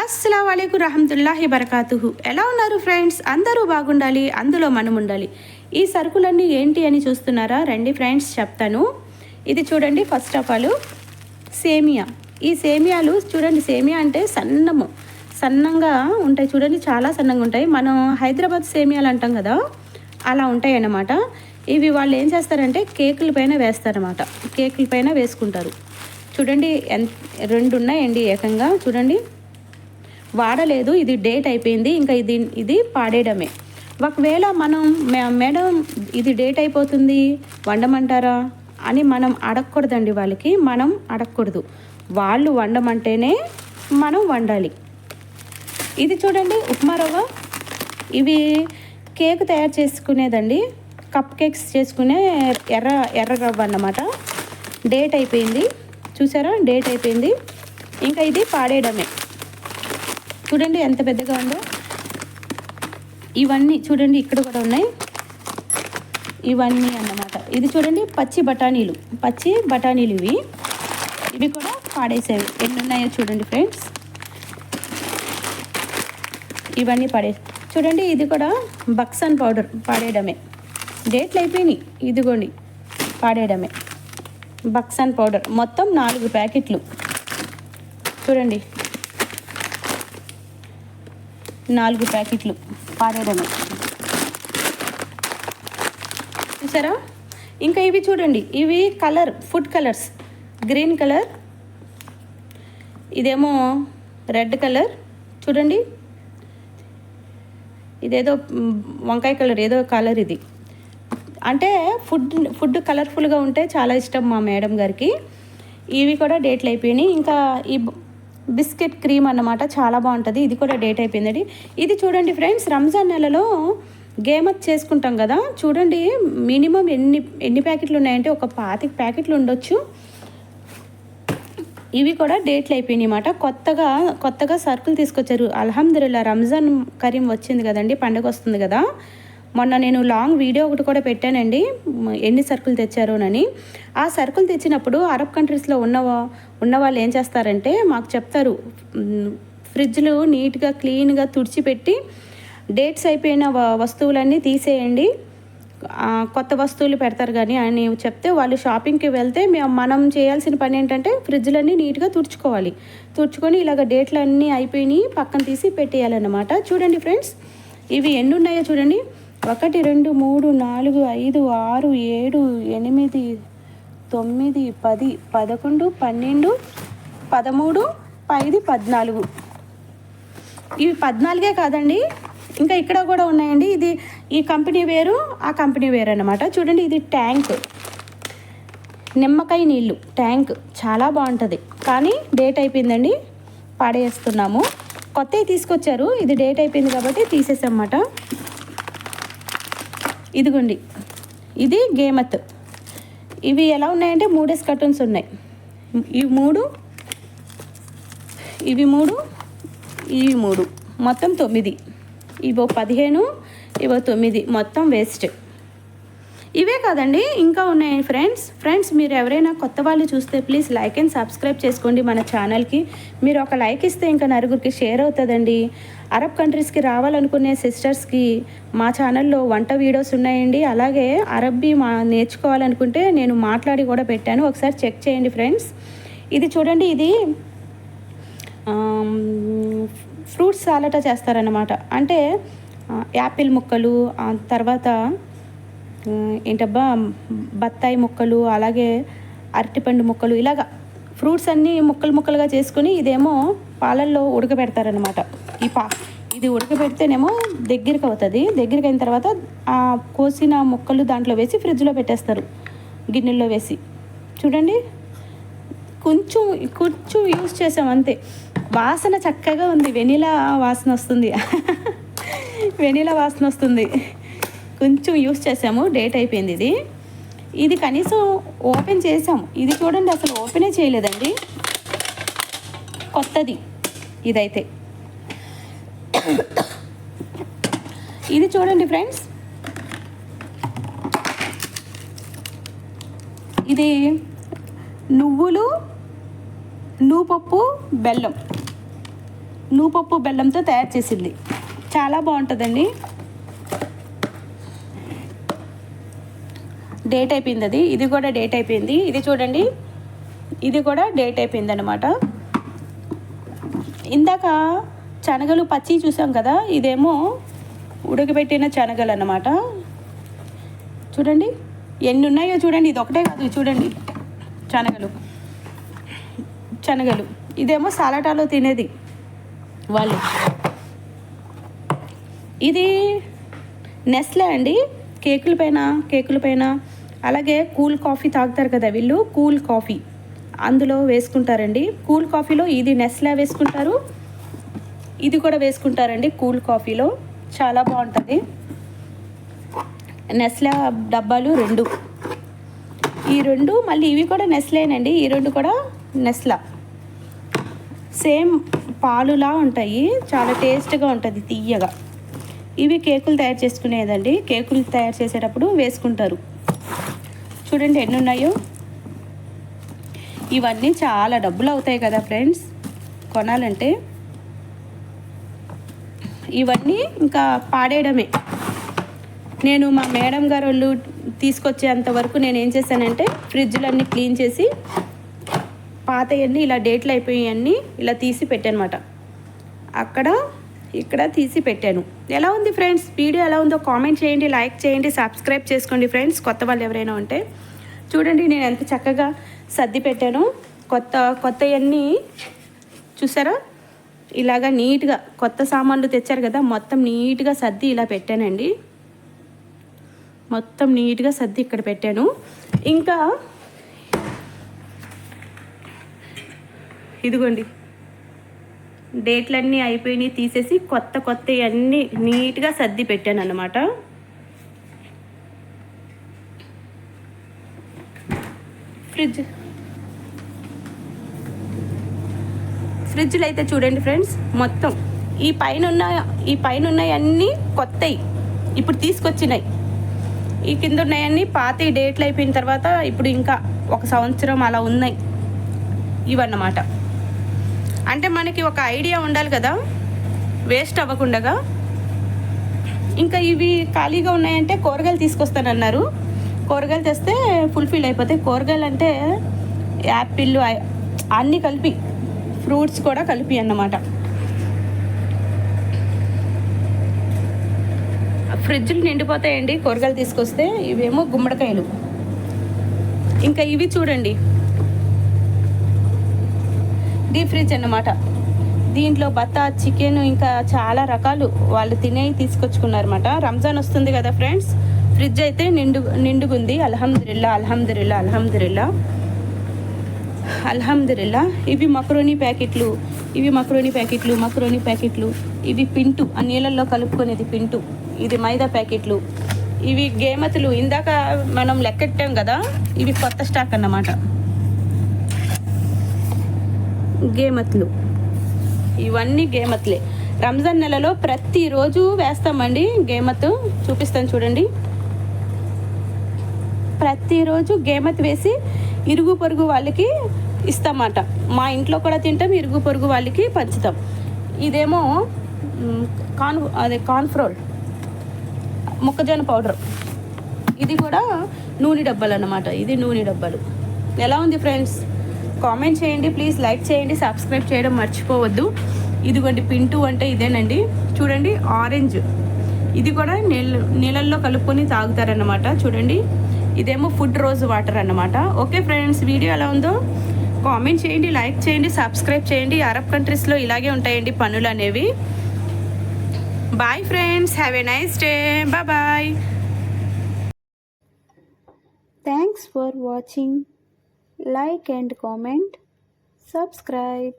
అస్సలం అయికు రహమతుల్లాహి బరకాతుహు. ఎలా ఉన్నారు ఫ్రెండ్స్? అందరూ బాగుండాలి అందులో మనం ఉండాలి ఈ సరుకులన్నీ ఏంటి అని చూస్తున్నారా? రండి ఫ్రెండ్స్ చెప్తాను. ఇది చూడండి ఫస్ట్ ఆఫ్ ఆల్ సేమియా. ఈ సేమియాలు చూడండి సేమియా అంటే సన్నము. సన్నంగా ఉంటాయి. చూడండి చాలా సన్నంగా ఉంటాయి. మనం హైదరాబాద్ సేమియాలు అంటాం కదా అలా ఉంటాయి అన్నమాట ఇవి వాళ్ళు ఏం చేస్తారంటే కేకుల పైన వేస్తారన్నమాట. కేకుల పైన వేసుకుంటారు. చూడండి ఎంత రెండు ఉన్నాయండి ఏకంగా. చూడండి వాడలేదు ఇది డేట్ అయిపోయింది ఇంకా ఇది ఇది పాడేయడమే. ఒకవేళ మనం మే- మేడం ఇది డేట్ అయిపోతుంది వండమంటారా అని మనం అడగకూడదండి వాళ్ళకి మనం అడగకూడదు. వాళ్ళు వండమంటేనే మనం వండాలి. ఇది చూడండి ఉప్మా రవ్వ. ఇవి కేక్ తయారు చేసుకునేదండి కప్ కేక్స్ చేసుకునే ఎర్ర ఎర్ర రవ్వ అన్నమాట. డేట్ అయిపోయింది చూసారా? డేట్ అయిపోయింది. ఇంకా ఇది పాడేయడమే. చూడండి ఎంత పెద్దగా ఉందో. ఇవన్నీ చూడండి ఇక్కడ కూడా ఉన్నాయి. ఇవన్నీ అన్నమాట. ఇది చూడండి పచ్చి బఠానీలు. పచ్చి బఠానీలు ఇవి. ఇవి కూడా పాడేసేవి. ఎన్ని ఉన్నాయో చూడండి ఫ్రెండ్స్. ఇవన్నీ పడే చూడండి ఇది కూడా బక్సన్ పౌడర్ పాడేయడమే. డేట్లు అయిపోయినాయి. ఇదిగోండి పాడేయడమే. బక్సన్ పౌడర్. మొత్తం నాలుగు ప్యాకెట్లు. చూడండి. నాలుగు ప్యాకెట్లు పాడేయడమే చూసారా? ఇంకా ఇవి చూడండి. ఇవి colour food colours. Green colour ఇదేమో రెడ్ కలర్. చూడండి. ఇదేదో వంకాయ కలర్ ఏదో కలర్ ఇది. అంటే ఫుడ్ ఫుడ్ కలర్ఫుల్గా ఉంటే చాలా ఇష్టం మా మేడం గారికి. ఇవి కూడా డేట్లు అయిపోయినాయి. ఇంకా ఈ బిస్కెట్ క్రీమ్ అన్నమాట చాలా బాగుంటుంది. ఇది కూడా డేట్ అయిపోయిందండి. ఇది చూడండి ఫ్రెండ్స్ రంజాన్ నెలలో గేమత్ చేసుకుంటాం కదా చూడండి మినిమం ఎన్ని ఎన్ని ప్యాకెట్లు ఉన్నాయంటే ఒక పాతిక ప్యాకెట్లు ఉండొచ్చు. ఇవి కూడా డేట్లు అయిపోయినాయి అన్నమాట. కొత్తగా కొత్తగా సర్కులు తీసుకొచ్చారు. అల్హమ్దుల్లా రంజాన్ కరీం వచ్చింది కదండి పండుగ వస్తుంది కదా. మొన్న నేను లాంగ్ వీడియో ఒకటి కూడా పెట్టానండి. ఎన్ని సరుకులు తెచ్చారోనని ఆ సరుకులు తెచ్చినప్పుడు అరబ్ కంట్రీస్లో ఉన్న ఉన్న వాళ్ళు ఏం చేస్తారంటే మాకు చెప్తారు. ఫ్రిడ్జ్లు నీట్గా క్లీన్గా తుడిచిపెట్టి డేట్స్ అయిపోయిన వ- వస్తువులన్నీ తీసేయండి. కొత్త వస్తువులు పెడతారు కానీ అని చెప్తే వాళ్ళు షాపింగ్కి వెళ్తే మేము మనం చేయాల్సిన పని ఏంటంటే ఫ్రిడ్జ్లన్నీ నీట్గా తుడుచుకోవాలి. తుడుచుకొని ఇలాగ డేట్లు అన్నీ అయిపోయినాయి పక్కన తీసి పెట్టేయాలన్నమాట. చూడండి ఫ్రెండ్స్ ఇవి ఎన్ని ఉన్నాయో చూడండి. ఒకటి రెండు మూడు నాలుగు ఐదు ఆరు ఏడు ఎనిమిది తొమ్మిది పది పదకొండు పన్నెండు పదమూడు పైది పద్నాలుగు. ఇవి పద్నాలుగే కాదండి. ఇంకా ఇక్కడ కూడా ఉన్నాయండి. ఇది ఈ కంపెనీ వేరు ఆ కంపెనీ వేరు అన్నమాట. చూడండి ఇది ట్యాంక్. నిమ్మకాయ నీళ్ళు. ట్యాంక్. చాలా బాగుంటుంది. కానీ డేట్ అయిపోయిందండి. పాడేస్తున్నాము. కొత్తవి తీసుకొచ్చారు. ఇది డేట్ అయిపోయింది కాబట్టి తీసేసామన్నమాట ఇదిగోండి. ఇది గేమత్. ఇవి ఎలా ఉన్నాయంటే మూడేస్ కార్టూన్స్ ఉన్నాయి. ఇవి మూడు ఇవి మూడు ఇవి మూడు. మొత్తం తొమ్మిది. ఇవో పదిహేను ఇవో తొమ్మిది. మొత్తం వేస్ట్ ఇవే కాదండి ఇంకా ఉన్నాయి ఫ్రెండ్స్ ఫ్రెండ్స్ మీరు ఎవరైనా కొత్త వాళ్ళు చూస్తే ప్లీజ్ లైక్ అండ్ సబ్స్క్రైబ్ చేసుకోండి మన ఛానల్కి మీరు ఒక లైక్ ఇస్తే ఇంకా నలుగురికి షేర్ అవుతుందండి. అరబ్ కంట్రీస్కి రావాలనుకునే సిస్టర్స్కి మా ఛానల్లో వంట వీడియోస్ ఉన్నాయండి. అలాగే అరబ్బీ మా నేర్చుకోవాలనుకుంటే నేను మాట్లాడి కూడా పెట్టాను. ఒకసారి చెక్ చేయండి ఫ్రెండ్స్ ఇది చూడండి ఇది ఫ్రూట్స్ సాలట చేస్తారన్నమాట. అంటే యాపిల్ ముక్కలు తర్వాత ఏంటబ్బా బత్తాయి ముక్కలు అలాగే అరటిపండు ముక్కలు ఇలాగా ఫ్రూట్స్ అన్నీ ముక్కలు ముక్కలుగా చేసుకుని ఇదేమో పాలల్లో ఉడకబెడతారనమాట ఈ పా ఇది ఉడకబెడితేనేమో దగ్గరికి అవుతుంది. దగ్గరికి అయిన తర్వాత ఆ కోసిన ముక్కలు దాంట్లో వేసి ఫ్రిడ్జ్లో పెట్టేస్తారు. గిన్నెల్లో వేసి. చూడండి. కొంచెం కొంచెం యూస్ చేసాం అంతే. వాసన చక్కగా ఉంది. వెనిలా వాసన వస్తుంది. వెనిలా వాసన వస్తుంది. కొంచెం యూస్ చేసాము. డేట్ అయిపోయింది ఇది. ఇది కనీసం ఓపెన్ చేసాము. ఇది చూడండి అసలు ఓపెనే చేయలేదండి. కొత్తది ఇదైతే. ఇది చూడండి ఫ్రెండ్స్. ఇది నువ్వులు నూపప్పు బెల్లం. నూపప్పు బెల్లంతో తయారు చేసింది. చాలా బాగుంటుందండి. డేట్ అయిపోయింది అది. ఇది కూడా డేట్ అయిపోయింది. ఇది చూడండి. ఇది కూడా డేట్ అయిపోయింది అనమాట ఇందాక శనగలు పచ్చి చూసాం కదా ఇదేమో ఉడకబెట్టిన శనగలు అన్నమాట. చూడండి. ఎన్ని ఉన్నాయో చూడండి. ఇది ఒకటే కాదు చూడండి. శనగలు. శనగలు. ఇదేమో సాలటాలో తినేది వాళ్ళు. ఇది నెస్లే అండి. కేకుల పైన కేకుల పైన. అలాగే కూల్ కాఫీ తాగుతారు కదా వీళ్ళు కూల్ కాఫీ. అందులో వేసుకుంటారండి. కూల్ కాఫీలో ఇది నెస్లా వేసుకుంటారు. ఇది కూడా వేసుకుంటారండి కూల్ కాఫీలో. చాలా బాగుంటుంది. నెస్లా డబ్బాలు రెండు. ఈ రెండు మళ్ళీ ఇవి కూడా నెస్లేనండి. ఈ రెండు కూడా నెస్లా. సేమ్ పాలులా ఉంటాయి. చాలా టేస్ట్గా ఉంటుంది తీయగా ఇవి కేకులు తయారు చేసుకునేదండి. కేకులు తయారు చేసేటప్పుడు వేసుకుంటారు. చూడండి ఎన్ని ఉన్నాయో ఇవన్నీ చాలా డబ్బులు అవుతాయి కదా ఫ్రెండ్స్. కొనాలంటే. ఇవన్నీ ఇంకా పాడేయడమే. నేను మా మేడం గారు వాళ్ళు తీసుకొచ్చేంత వరకు నేను ఏం చేశానంటే ఫ్రిడ్జ్లన్నీ క్లీన్ చేసి పాతవన్నీ ఇలా డేట్లు అయిపోయాయన్నీ ఇలా తీసి పెట్టానమాట. అక్కడ ఇక్కడ తీసి పెట్టాను. ఎలా ఉంది ఫ్రెండ్స్ వీడియో ఎలా ఉందో కామెంట్ చేయండి లైక్ చేయండి సబ్స్క్రైబ్ చేసుకోండి ఫ్రెండ్స్ కొత్త వాళ్ళు ఎవరైనా ఉంటే చూడండి నేను ఎంత చక్కగా సర్ది పెట్టాను. కొత్త కొత్తవన్నీ చూసారా? ఇలాగా నీట్గా కొత్త సామాన్లు తెచ్చారు కదా మొత్తం నీట్గా సర్ది ఇలా పెట్టానండి. మొత్తం నీట్గా సర్ది ఇక్కడ పెట్టాను. ఇంకా ఇదిగోండి. డేట్లన్నీ అయిపోయినాయి తీసేసి కొత్త కొత్త అన్నీ నీట్గా సర్ది పెట్టాను అన్నమాట. ఫ్రిడ్జ్. ఫ్రిడ్జ్లో అయితే చూడండి ఫ్రెండ్స్ మొత్తం. ఈ పైన ఉన్న ఈ పైన ఉన్నాయన్నీ కొత్తవి ఇప్పుడు తీసుకొచ్చినాయి. ఈ కింద ఉన్నాయన్నీ పాత డేట్లు అయిపోయిన తర్వాత ఇప్పుడు ఇంకా ఒక సంవత్సరం అలా ఉన్నాయి. ఇవన్నమాట. అంటే మనకి ఒక ఐడియా ఉండాలి కదా? వేస్ట్ అవ్వకుండా ఇంకా ఇవి ఖాళీగా ఉన్నాయంటే కూరగాయలు తీసుకొస్తానన్నారు. కూరగాయలు తెస్తే ఫుల్ఫిల్ అయిపోతాయి కూరగాయలు అంటే యాపిల్ అన్నీ కలిపి ఫ్రూట్స్ కూడా కలిపి అన్నమాట. ఫ్రిడ్జ్లు నిండిపోతాయండి కూరగాయలు తీసుకొస్తే ఇవేమో గుమ్మడికాయలు. ఇంకా ఇవి చూడండి. డీప్ ఫ్రిడ్జ్ అన్నమాట. దీంట్లో బత్తా చికెన్ ఇంకా చాలా రకాలు వాళ్ళు తినేవి తీసుకొచ్చుకున్నారన్నమాట. రంజాన్ వస్తుంది కదా ఫ్రెండ్స్? ఫ్రిడ్జ్ అయితే నిండు నిండుగుంది. అల్హమ్దుల్లా అల్హమ్దుల్లా అల్హమ్దుల్లా అల్హమ్దుల్లా ఇవి మక్రోనీ ప్యాకెట్లు ఇవి మక్రోనీ ప్యాకెట్లు మక్రోనీ ప్యాకెట్లు. ఇవి పింటు ఆ నీళ్ళల్లో కలుపుకునేది పింటు. ఇది మైదా ప్యాకెట్లు. ఇవి గేమతులు. ఇందాక మనం లెక్కెట్టాం కదా ఇవి కొత్త స్టాక్ అన్నమాట. గేమత్లు ఇవన్నీ గేమత్లే రంజాన్ నెలలో ప్రతిరోజు వేస్తామండి గేమత్ చూపిస్తాను చూడండి. ప్రతిరోజు గేమత్ వేసి ఇరుగు పొరుగు వాళ్ళకి ఇస్తామాట. మా ఇంట్లో కూడా తింటాం ఇరుగు పొరుగు వాళ్ళకి పంచుతాం. ఇదేమో కాన్ అదే కాన్ఫ్రోల్ మొక్కజొన్న పౌడర్. ఇది కూడా నూనె డబ్బాలు అన్నమాట ఇది నూనె డబ్బాలు. ఎలా ఉంది ఫ్రెండ్స్? కామెంట్ చేయండి ప్లీజ్ లైక్ చేయండి సబ్స్క్రైబ్ చేయడం మర్చిపోవద్దు. ఇదిగోండి పింటు అంటే ఇదేనండి. చూడండి ఆరెంజ్. ఇది కూడా నీళ్ళ నీళ్ళల్లో కలుపుకొని తాగుతారన్నమాట. చూడండి ఇదేమో ఫుడ్ రోజ్ వాటర్ అన్నమాట. ఓకే ఫ్రెండ్స్ వీడియో ఎలా ఉందో కామెంట్ చేయండి లైక్ చేయండి సబ్స్క్రైబ్ చేయండి. అరబ్ కంట్రీస్లో ఇలాగే ఉంటాయండి పనులు అనేవి. Bye friends have a nice day bye thanks for watching like and comment. Subscribe